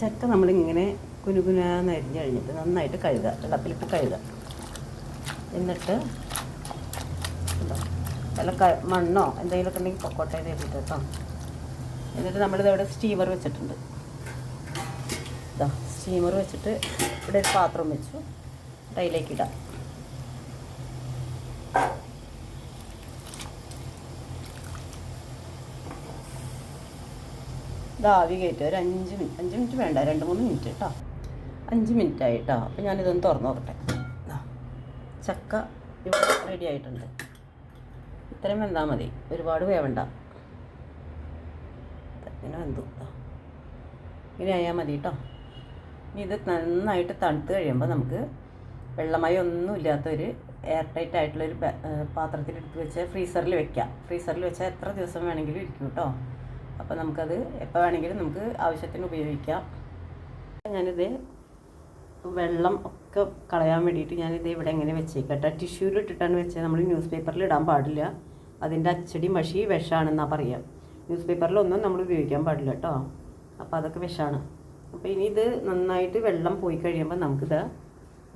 ചക്ക നമ്മളിങ്ങനെ കുനുകുനാന്ന് അരിഞ്ഞ് കഴിഞ്ഞിട്ട് നന്നായിട്ട് കഴുകുക വെള്ളത്തിലിട്ട് കഴുകുക എന്നിട്ട് വല്ല ക- മണ്ണോ എന്തെങ്കിലുമൊക്കെ ഉണ്ടെങ്കിൽ പൊക്കോട്ടെ ചെയ്തിട്ട് കേട്ടോ. എന്നിട്ട് നമ്മളിത് ഇവിടെ സ്റ്റീമർ വെച്ചിട്ടുണ്ട്. ഇതാ സ്റ്റീമർ വെച്ചിട്ട് ഇവിടെ ഒരു പാത്രം വെച്ചു. അതിലേക്ക് ഇടാം. ഇത് ആവി കയറ്റുക. ഒരു അഞ്ച് മിനിറ്റ് അഞ്ച് മിനിറ്റ് വേണ്ട രണ്ട് മൂന്ന് മിനിറ്റ് കേട്ടോ അഞ്ച് മിനിറ്റ് ആയിട്ടോ അപ്പം അപ്പോൾ ഞാനിതൊന്ന് തുറന്ന് നോക്കട്ടെ. ചക്ക ഇവിടെ റെഡി ആയിട്ടുണ്ട്. ഇത്രയും വെന്താൽ മതി. ഒരുപാട് വേവണ്ട. ഇങ്ങനെ വെന്തു. ഇങ്ങനെ ആയാൽ മതി കേട്ടോ ഇത് നന്നായിട്ട് തണുത്ത് കഴിയുമ്പോൾ നമുക്ക് വെള്ളമായി ഒന്നും ഇല്ലാത്തൊരു എയർ ടൈറ്റ് ആയിട്ടുള്ളൊരു പാത്രത്തിലെടുത്ത് വെച്ച് ഫ്രീസറിൽ വെക്കാം. ഫ്രീസറിൽ വെച്ചാൽ എത്ര ദിവസം വേണമെങ്കിലും ഇരിക്കും കേട്ടോ അപ്പോൾ നമുക്കത് എപ്പോൾ വേണമെങ്കിലും നമുക്ക് ആവശ്യത്തിന് ഉപയോഗിക്കാം. ഞാനിത് വെള്ളം ഒക്കെ കളയാൻ വേണ്ടിയിട്ട് ഞാനിത് ഇവിടെ എങ്ങനെ വെച്ചേക്കട്ടെ. ടിഷ്യൂവിൽ ഇട്ടിട്ടാണ് വെച്ചത്. നമ്മൾ ന്യൂസ് പേപ്പറിൽ ഇടാൻ പാടില്ല. അതിന്റെ അച്ചടി മഷി വിഷമാണെന്നാണ് പറയാം. ന്യൂസ് പേപ്പറിലൊന്നും നമ്മൾ ഉപയോഗിക്കാൻ പാടില്ല കേട്ടോ അപ്പോൾ അതൊക്കെ വിഷമാണ് അപ്പോൾ ഇനി ഇത് നന്നായിട്ട് വെള്ളം പോയി കഴിയുമ്പോൾ നമുക്കിത്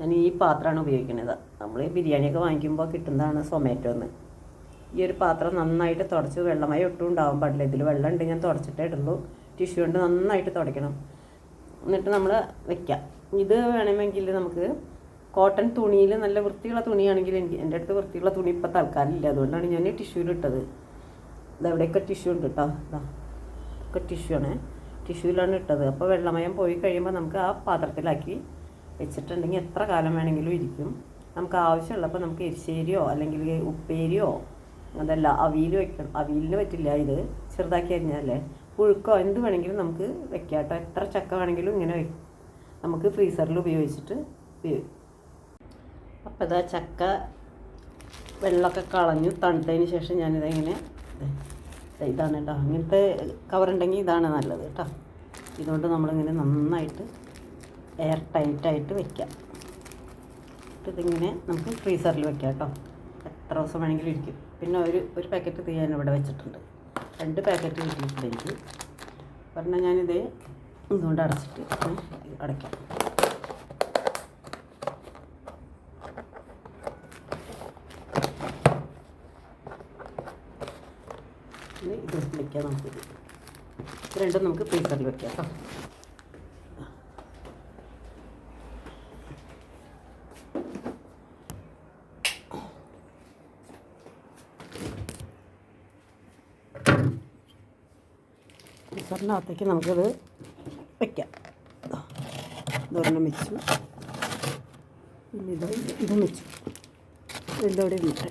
ഞാൻ ഈ പാത്രമാണ് ഉപയോഗിക്കുന്നത്. നമ്മൾ ബിരിയാണിയൊക്കെ വാങ്ങിക്കുമ്പോൾ കിട്ടുന്നതാണ് സൊമാറ്റോന്ന്. ഈ ഒരു പാത്രം നന്നായിട്ട് തുടച്ച് വെള്ളമായി ഒട്ടും ഉണ്ടാവാൻ പാടില്ല. ഇതിൽ വെള്ളം ഉണ്ട് ഞാൻ തുടച്ചിട്ടേ ഇടുള്ളൂ. ടിഷ്യൂ കൊണ്ട് നന്നായിട്ട് തുടയ്ക്കണം. എന്നിട്ട് നമ്മൾ വെക്കാം. ഇത് വേണമെങ്കിൽ നമുക്ക് കോട്ടൺ തുണിയിൽ നല്ല വൃത്തിയുള്ള തുണിയാണെങ്കിൽ എനിക്ക് എന്റെ അടുത്ത് വൃത്തിയുള്ള തുണി ഇപ്പോൾ തൽക്കാലം ഇല്ല അതുകൊണ്ടാണ് ഞാൻ ടിഷ്യൂലിട്ടത് ഇതെവിടെയൊക്കെ ടിഷ്യൂ ഉണ്ട് കേട്ടോ ഇതാ ഒക്കെ ടിഷ്യൂ ആണ്. ടിഷ്യൂലാണ് ഇട്ടത്. അപ്പോൾ വെള്ളമയം പോയി കഴിയുമ്പോൾ നമുക്ക് ആ പാത്രത്തിലാക്കി വെച്ചിട്ടുണ്ടെങ്കിൽ എത്ര കാലം വേണമെങ്കിലും ഇരിക്കും. നമുക്ക് ആവശ്യമുള്ളപ്പോൾ നമുക്ക് എരിശ്ശേരിയോ അല്ലെങ്കിൽ ഉപ്പേരിയോ അതല്ല അവിയൽ വെക്കണം. അവിയലിന് പറ്റില്ല ഇത്. ചെറുതാക്കി അരിഞ്ഞാലേ പുഴുക്കോ എന്ത് വേണമെങ്കിലും നമുക്ക് വെക്കാം കേട്ടോ. എത്ര ചക്ക വേണമെങ്കിലും ഇങ്ങനെ വെക്കും. നമുക്ക് ഫ്രീസറിൽ ഉപയോഗിച്ചിട്ട് ഉപയോഗിക്കും. അപ്പോൾ ഇതാ ചക്ക വെള്ളമൊക്കെ കളഞ്ഞു തണുത്തതിന് ശേഷം ഞാനിതെങ്ങനെ ഇതാണ് കേട്ടോ. ഇങ്ങനത്തെ കവറുണ്ടെങ്കിൽ ഇതാണ് നല്ലത് കേട്ടോ. ഇതുകൊണ്ട് നമ്മളിങ്ങനെ നന്നായിട്ട് എയർ ടൈറ്റായിട്ട് എന്നിട്ട് ഇതിങ്ങനെ നമുക്ക് ഫ്രീസറിൽ വെക്കാം കേട്ടോ. എത്ര ദിവസം വേണമെങ്കിലും ഇരിക്കും. പിന്നെ ഒരു ഒരു പാക്കറ്റ് തീ ഞാൻ ഇവിടെ വെച്ചിട്ടുണ്ട്. രണ്ട് പാക്കറ്റ് കിട്ടിയിട്ടുണ്ട് എനിക്ക് പറഞ്ഞാൽ ഞാനിത് ഇതുകൊണ്ട് അടച്ചിട്ട് അടയ്ക്കാം. ഇത് വെക്കാം നമുക്കിത് രണ്ടും നമുക്ക് ഫ്രീസറിൽ വെക്കാം കേട്ടോ. ഫ്രീസറിനകത്തേക്ക് നമുക്കത് വയ്ക്കാം ഇതൊരെണ്ണം വെച്ചു. ഇത് ഇത് വെച്ചു. ഇതോടെ ഇട്ടെ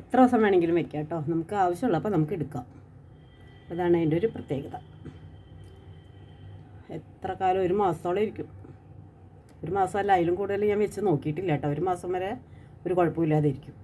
എത്ര ദിവസം വേണമെങ്കിലും വെക്കാം കേട്ടോ. നമുക്ക് ആവശ്യമുള്ളപ്പോൾ നമുക്ക് എടുക്കാം. അതാണ് അതിന്റെ ഒരു പ്രത്യേകത. എത്ര കാലം? ഒരു മാസത്തോളം ഇരിക്കും. ഒരു മാസമല്ല അതിലും കൂടുതൽ ഞാൻ വെച്ച് നോക്കിയിട്ടില്ല കേട്ടോ. ഒരു മാസം വരെ ഒരു കുഴപ്പമില്ലാതെ ഇരിക്കും.